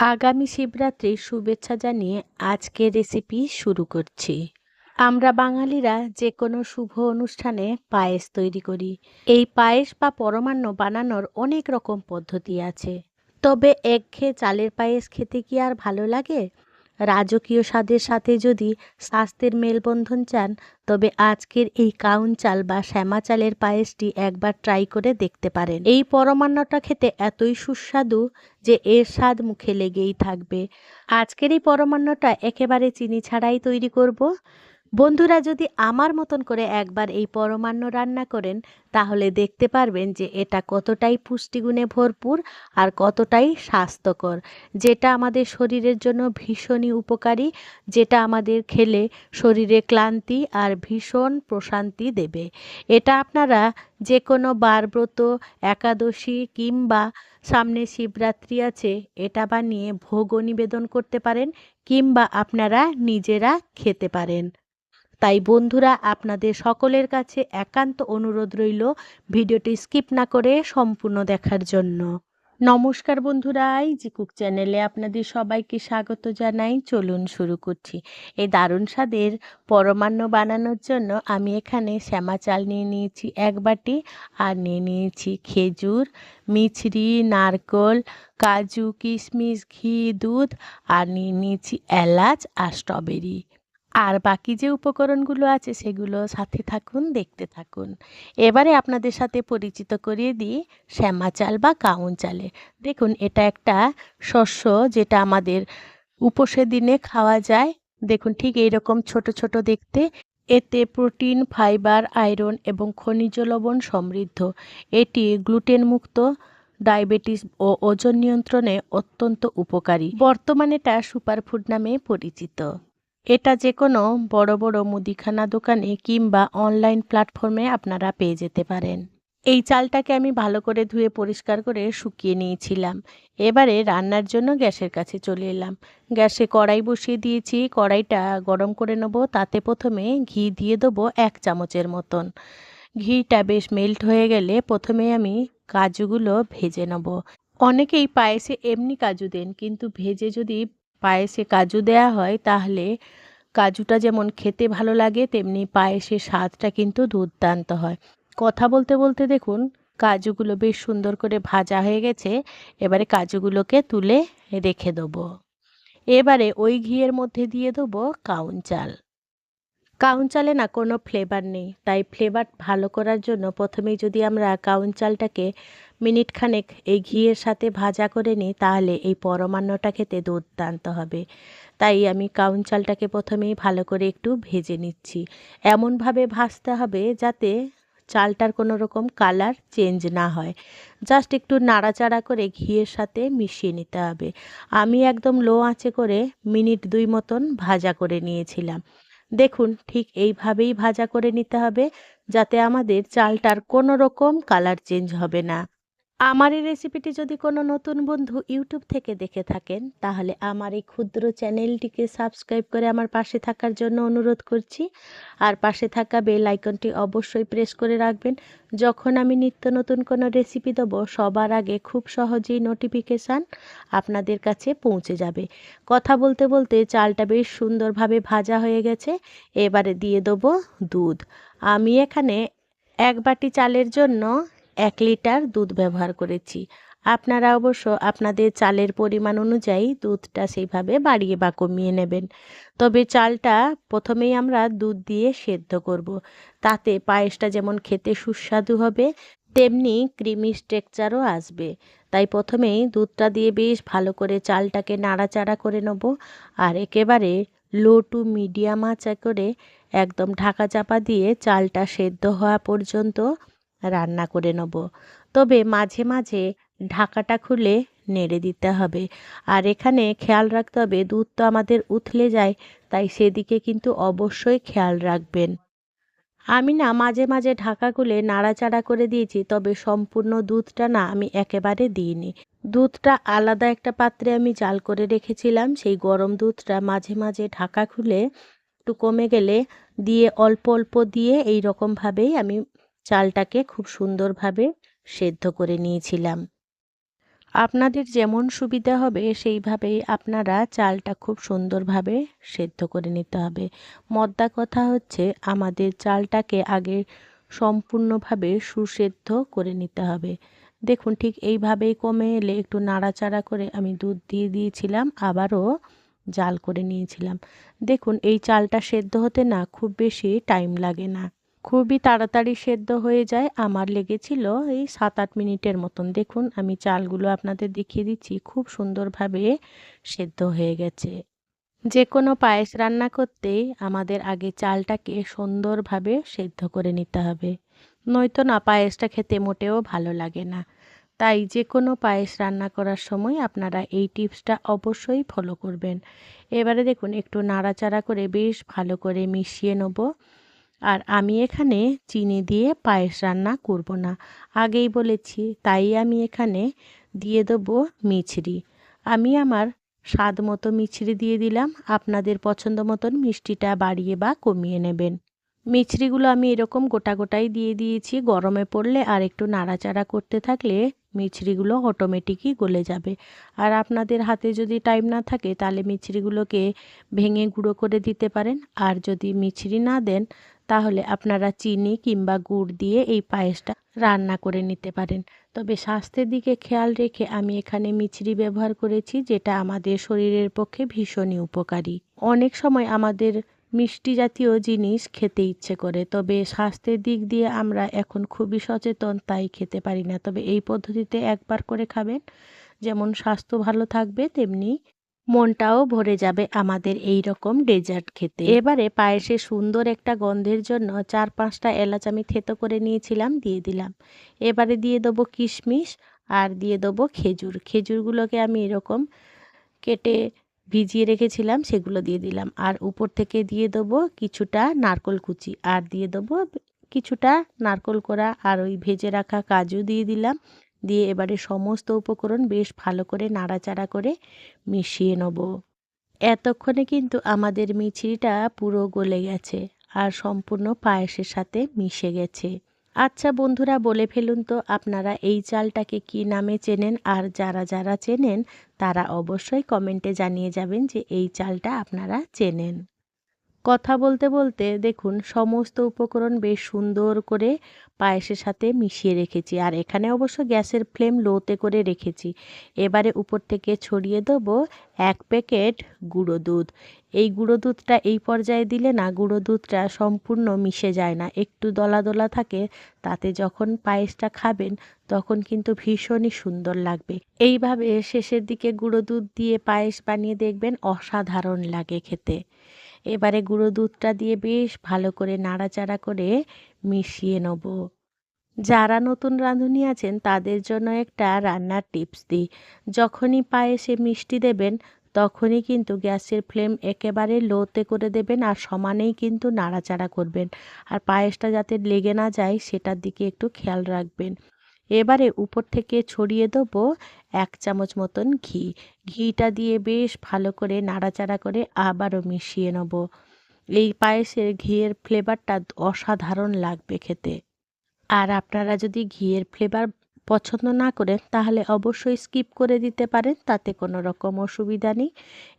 আগামী শিবরাত্রির শুভেচ্ছা জানিয়ে আজকে রেসিপি শুরু করছি। আমরা বাঙালিরা যে কোনো শুভ অনুষ্ঠানে পায়েস তৈরি করি। এই পায়েস বা পরমান্ন বানানোর অনেক রকম পদ্ধতি আছে। তবে একঘেয়ে চালের পায়েস খেতে কি আর ভালো লাগে? রাজকীয় স্বাদের সাথে যদি স্বাস্থ্যের মেলবন্ধন চান, তবে আজকের এই কাউন চাল বা শ্যামা চালের পায়েসটি একবার ট্রাই করে দেখতে পারেন। এই পরমান্নটা খেতে এতই সুস্বাদু যে এর স্বাদ মুখে লেগেই থাকবে। আজকের এই পরমান্নটা একেবারে চিনি ছাড়াই তৈরি করব। বন্ধুরা, যদি আমার মতন করে একবার এই পরমান্ন রান্না করেন, তাহলে দেখতে পারবেন যে এটা কতটাই পুষ্টিগুণে ভরপুর আর কতটাই স্বাস্থ্যকর। যেটা আমাদের শরীরের জন্য ভীষণই উপকারী, যেটা আমাদের খেলে শরীরে ক্লান্তি আর ভীষণ প্রশান্তি দেবে। এটা আপনারা যে কোনো বারব্রত একাদশী কিংবা সামনে শিবরাত্রি আছে, এটা বানিয়ে ভোগও নিবেদন করতে পারেন কিংবা আপনারা নিজেরা খেতে পারেন। তাই বন্ধুরা, আপনাদের সকলের কাছে একান্ত অনুরোধ রইল ভিডিওটি স্কিপ না করে সম্পূর্ণ দেখার জন্য। নমস্কার বন্ধুরা জি কুক চ্যানেলে আপনাদের সবাইকে স্বাগত জানাই। চলুন শুরু করছি। এই দারুণ স্বাদের পরমান্ন বানানোর জন্য আমি এখানে শ্যামা চাল নিয়ে নিয়েছি এক বাটি আর নিয়ে নিয়েছি খেজুর, মিছরি, নারকল, কাজু, কিশমিশ, ঘি, দুধ আর নিয়ে নিয়েছি এলাচ আর স্ট্রবেরি। আর বাকি যে উপকরণগুলো আছে সেগুলো সাথে থাকুন, দেখতে থাকুন। এবারে আপনাদের সাথে পরিচিত করিয়ে দিই শ্যামা চাল বা কাউন চালে। দেখুন, এটা একটা শস্য যেটা আমাদের উপসের দিনে খাওয়া যায়। দেখুন, ঠিক এইরকম ছোট ছোট দেখতে। এতে প্রোটিন, ফাইবার, আয়রন এবং খনিজ লবণ সমৃদ্ধ। এটি গ্লুটেন মুক্ত ডায়াবেটিস ও ওজন নিয়ন্ত্রণে অত্যন্ত উপকারী। বর্তমানে এটা সুপারফুড নামে পরিচিত। এটা যে কোনো বড় বড় মুদিখানা দোকানে কিংবা অনলাইন প্ল্যাটফর্মে আপনারা পেয়ে যেতে পারেন। এই চালটাকে আমি ভালো করে ধুয়ে পরিষ্কার করে শুকিয়ে নিয়েছিলাম। এবারে রান্নার জন্য গ্যাসের কাছে চলে এলাম। গ্যাসে কড়াই বসিয়ে দিয়েছি। কড়াইটা গরম করে নেব। তাতে প্রথমে ঘি দিয়ে দেবো এক চামচের মতন। ঘিটা বেশ মেল্ট হয়ে গেলে প্রথমে আমি কাজুগুলো ভেজে নেব। অনেকেই পায়েসে এমনি কাজু দেন, কিন্তু ভেজে যদি পায়েসে কাজু দেয়া হয়, তাহলে কাজুটা যেমন খেতে ভালো লাগে, তেমনি পায়েসের স্বাদটা কিন্তু দুর্দান্ত হয়। কথা বলতে বলতে দেখুন, কাজুগুলো বেশ সুন্দর করে ভাজা হয়ে গেছে, এবারে কাজুগুলোকে তুলে রেখে দেবো। এবারে ওই ঘিয়ের মধ্যে দিয়ে দেবো কাউন চাল। কাউন চালে না কোনো ফ্লেভার নেই। তাই ফ্লেভার ভালো করার জন্য প্রথমেই যদি আমরা কাউন চালটাকে মিনিট খানেক এই ঘিয়ের সাথে ভাজা করে নিই, তাহলে এই পরমান্নটা খেতে দুর্দান্ত হবে। তাই আমি কাউন চালটাকে প্রথমেই ভালো করে একটু ভেজে নিচ্ছি। এমনভাবে ভাজতে হবে যাতে চালটার কোনো রকম কালার চেঞ্জ না হয়। জাস্ট একটু নাড়াচাড়া করে ঘিয়ের সাথে মিশিয়ে নিতে হবে। আমি একদম লো আঁচে করে মিনিট দুই মতন ভাজা করে নিয়েছিলাম। দেখুন, ঠিক এইভাবেই ভাজা করে নিতে হবে যাতে আমাদের চালটার কোনো রকম কালার চেঞ্জ হবে না। আমার এই রেসিপিটি যদি কোনো নতুন বন্ধু ইউটিউব থেকে দেখে থাকেন, তাহলে আমার এই ক্ষুদ্র চ্যানেলটিকে সাবস্ক্রাইব করে আমার পাশে থাকার জন্য অনুরোধ করছি। আর পাশে থাকা বেল আইকনটি অবশ্যই প্রেস করে রাখবেন। যখন আমি নিত্য নতুন কোনো রেসিপি দেবো, সবার আগে খুব সহজেই নোটিফিকেশান আপনাদের কাছে পৌঁছে যাবে। কথা বলতে বলতে চালটা বেশ সুন্দরভাবে ভাজা হয়ে গেছে। এবারে দিয়ে দেবো দুধ। আমি এখানে এক বাটি চালের জন্য এক লিটার দুধ ব্যবহার করেছি। আপনারা অবশ্য আপনাদের চালের পরিমাণ অনুযায়ী দুধটা সেইভাবে বাড়িয়ে বা কমিয়ে নেবেন। তবে চালটা প্রথমেই আমরা দুধ দিয়ে সেদ্ধ করব। তাতে পায়েসটা যেমন খেতে সুস্বাদু হবে, তেমনি ক্রিমি স্ট্রেকচারও আসবে। তাই প্রথমেই দুধটা দিয়ে বেশ ভালো করে চালটাকে নাড়াচাড়া করে নেব আর একেবারে লো টু মিডিয়াম আঁচা করে একদম ঢাকা চাপা দিয়ে চালটা সেদ্ধ হওয়া পর্যন্ত রান্না করে নেব। তবে মাঝে মাঝে ঢাকাটা খুলে নেড়ে দিতে হবে। আর এখানে খেয়াল রাখতে হবে, দুধ তো আমাদের উথলে যায়, তাই সেদিকে কিন্তু অবশ্যই খেয়াল রাখবেন। আমি না মাঝে মাঝে ঢাকা খুলে নাড়াচাড়া করে দিয়েছি, তবে সম্পূর্ণ দুধটা না আমি একেবারে দিইনি। দুধটা আলাদা একটা পাত্রে আমি জাল করে রেখেছিলাম, সেই গরম দুধটা মাঝে মাঝে ঢাকা খুলে একটু কমে গেলে দিয়ে অল্প অল্প দিয়ে এই রকমভাবেই আমি চালটাকে খুব সুন্দরভাবে সেদ্ধ করে নিয়েছিলাম। আপনাদের যেমন সুবিধা হবে, সেইভাবেই আপনারা চালটা খুব সুন্দরভাবে সেদ্ধ করে নিতে হবে। মদ্দা কথা হচ্ছে, আমাদের চালটাকে আগে সম্পূর্ণভাবে সুসেদ্ধ করে নিতে হবে। দেখুন, ঠিক এইভাবেই কমে এলে একটু নাড়াচাড়া করে আমি দুধ দিয়ে দিয়েছিলাম, আবারও জাল করে নিয়েছিলাম। দেখুন, এই চালটা সেদ্ধ হতে না খুব বেশি টাইম লাগে না। খুবই তাড়াতাড়ি সেদ্ধ হয়ে যায়। আমার লেগেছিল এই সাত আট মিনিটের মতন। দেখুন, আমি চালগুলো আপনাদের দেখিয়ে দিচ্ছি। খুব সুন্দরভাবে সেদ্ধ হয়ে গেছে। যে কোনো পায়েস রান্না করতেই আমাদের আগে চালটাকে সুন্দরভাবে সেদ্ধ করে নিতে হবে। নয়তো না, পায়েসটা খেতে মোটেও ভালো লাগে না। তাই যে কোনো পায়েস রান্না করার সময় আপনারা এই টিপসটা অবশ্যই ফলো করবেন। এবারে দেখুন, একটু নাড়াচাড়া করে বেশ ভালো করে মিশিয়ে নেব। আর আমি এখানে চিনি দিয়ে পায়েস রান্না করব না। আগেই বলেছি, তাই আমি এখানে দিয়ে দেবো মিছরি। আমি আমার স্বাদ মতো মিছরি দিয়ে দিলাম। আপনাদের পছন্দ মতন মিষ্টিটা বাড়িয়ে বা কমিয়ে নেবেন। মিছরিগুলো আমি এরকম গোটা গোটাই দিয়ে দিয়েছি। গরমে পড়লে আর একটু নাড়াচাড়া করতে থাকলে মিছরিগুলো অটোমেটিকই গলে যাবে। আর আপনাদের হাতে যদি টাইম না থাকে, তাহলে মিছরিগুলোকে ভেঙে গুঁড়ো করে দিতে পারেন। আর যদি মিছরি না দেন তাহলে আপনারা চিনি কিংবা গুড় দিয়ে এই পায়েসটা রান্না করে নিতে পারেন। তবে স্বাস্থ্যের দিকে খেয়াল রেখে আমি এখানে মিছরি ব্যবহার করেছি, যেটা আমাদের শরীরের পক্ষে ভীষণই উপকারী। অনেক সময় আমাদের মিষ্টি জাতীয় জিনিস খেতে ইচ্ছে করে, তবে স্বাস্থ্যের দিক দিয়ে আমরা এখন খুবই সচেতন, তাই খেতে পারি না। তবে এই পদ্ধতিতে একবার করে খাবেন, যেমন স্বাস্থ্য ভালো থাকবে, তেমনি মনটাও ভরে যাবে আমাদের এই রকম ডেজার্ট খেতে। এবারে পায়েসে সুন্দর একটা গন্ধের জন্য চার পাঁচটা এলাচ আমি থেতো করে নিয়েছিলাম, দিয়ে দিলাম। এবারে দিয়ে দেবো কিশমিশ আর দিয়ে দেবো খেজুর। খেজুরগুলোকে আমি এরকম কেটে ভিজিয়ে রেখেছিলাম, সেগুলো দিয়ে দিলাম। আর উপর থেকে দিয়ে দেবো কিছুটা নারকল কুচি আর দিয়ে দেবো কিছুটা নারকল করা আর ওই ভেজে রাখা কাজু দিয়ে দিলাম। দিয়ে এবারে সমস্ত উপকরণ বেশ ভালো করে নাড়াচাড়া করে মিশিয়ে নেব। এতক্ষণে কিন্তু আমাদের মিছরিটা পুরো গলে গেছে আর সম্পূর্ণ পায়েসের সাথে মিশে গেছে। আচ্ছা বন্ধুরা, বলে ফেলুন তো, আপনারা এই চালটাকে কি নামে চেনেন? আর যারা যারা চেনেন, তারা অবশ্যই কমেন্টে জানিয়ে যাবেন যে এই চালটা আপনারা চেনেন। কথা বলতে বলতে দেখুন, সমস্ত উপকরণ বেশ সুন্দর করে পায়েসের সাথে মিশিয়ে রেখেছি। আর এখানে অবশ্য গ্যাসের ফ্লেম লোতে করে রেখেছি। এবারে উপর থেকে ছড়িয়ে দেবো এক প্যাকেট গুঁড়ো দুধ। এই গুঁড়ো দুধটা এই পর্যায়ে দিলে না, গুঁড়ো দুধটা সম্পূর্ণ মিশে যায় না। একটু দলা দলা থাকে, তাতে যখন পায়েসটা খাবেন তখন কিন্তু ভীষণই সুন্দর লাগবে। এইভাবে শেষের দিকে গুঁড়ো দুধ দিয়ে পায়েস বানিয়ে দেখবেন অসাধারণ লাগে খেতে। এবারে গুঁড়ো দুধটা দিয়ে বেশ ভালো করে নাড়াচাড়া করে মিশিয়ে নেব। যারা নতুন রাঁধুনি আছেন, তাদের জন্য একটা রান্নার টিপস দিই। যখনই পায়েসে মিষ্টি দেবেন, তখনই কিন্তু গ্যাসের ফ্লেম একেবারে লোতে করে দেবেন আর সমানেই কিন্তু নাড়াচাড়া করবেন। আর পায়েসটা যাতে লেগে না যায়, সেটার দিকে একটু খেয়াল রাখবেন। এবারে উপর থেকে ছড়িয়ে দেবো এক চামচ মতন ঘি। ঘিটা দিয়ে বেশ ভালো করে নাড়াচাড়া করে আবারও মিশিয়ে নেব। এই পায়েসের ঘিয়ের ফ্লেভারটা অসাধারণ লাগবে খেতে। আর আপনারা যদি ঘিয়ের ফ্লেভার পছন্দ না করেন, তাহলে অবশ্যই স্কিপ করে দিতে পারেন, তাতে কোনো রকম অসুবিধা নেই।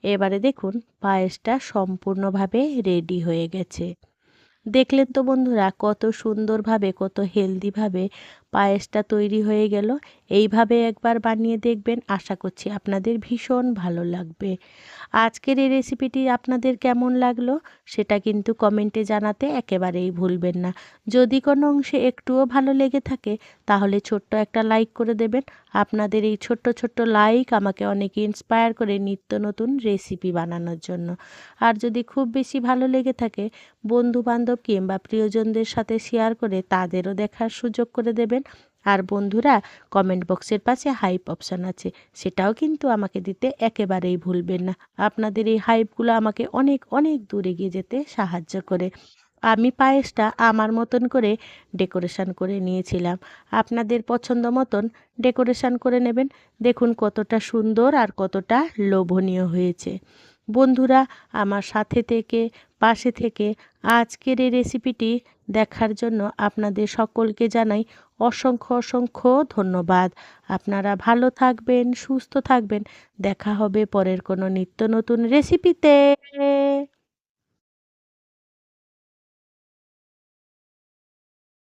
এবারে দেখুন, পায়েসটা সম্পূর্ণভাবে রেডি হয়ে গেছে। দেখলেন তো বন্ধুরা, কত সুন্দরভাবে, কত হেলদিভাবে পায়েসটা তৈরি হয়ে গেল। এইভাবে একবার বানিয়ে দেখবেন, আশা করছি আপনাদের ভীষণ ভালো লাগবে। আজকের এই রেসিপিটি আপনাদের কেমন লাগল সেটা কিন্তু কমেন্টে জানাতে একেবারেই ভুলবেন না। যদি কোনো অংশে একটুও ভালো লেগে থাকে, তাহলে ছোট্ট একটা লাইক করে দেবেন। আপনাদের এই ছোট্ট ছোট্ট লাইক আমাকে অনেক ইন্সপায়ার করে নিত্য নতুন রেসিপি বানানোর জন্য। আর যদি খুব বেশি ভালো লেগে থাকে বন্ধু বান্ধব কিংবা প্রিয়জনদের সাথে শেয়ার করে তাদেরও দেখার সুযোগ করে দেবেন। আর বন্ধুরা কমেন্ট বক্সের পাশে হাইপ অপশান আছে। সেটাও কিন্তু আমাকে দিতে একেবারেই ভুলবেন না। আপনাদের এই হাইপগুলো আমাকে অনেক অনেক দূরে গিয়ে যেতে সাহায্য করে। আমি পায়েসটা আমার মতন করে ডেকোরেশন করে নিয়েছিলাম। আপনাদের পছন্দ মতন ডেকোরেশন করে নেবেন। দেখুন কতটা সুন্দর আর কতটা লোভনীয় হয়েছে। বন্ধুরা, আমার সাথে থেকে পাশে থেকে আজকের এই রেসিপিটি দেখার জন্য আপনাদের সকলকে জানাই অসংখ্য অসংখ্য ধন্যবাদ। আপনারা ভালো থাকবেন, সুস্থ থাকবেন। দেখা হবে পরের কোনো নিত্য নতুন রেসিপিতে।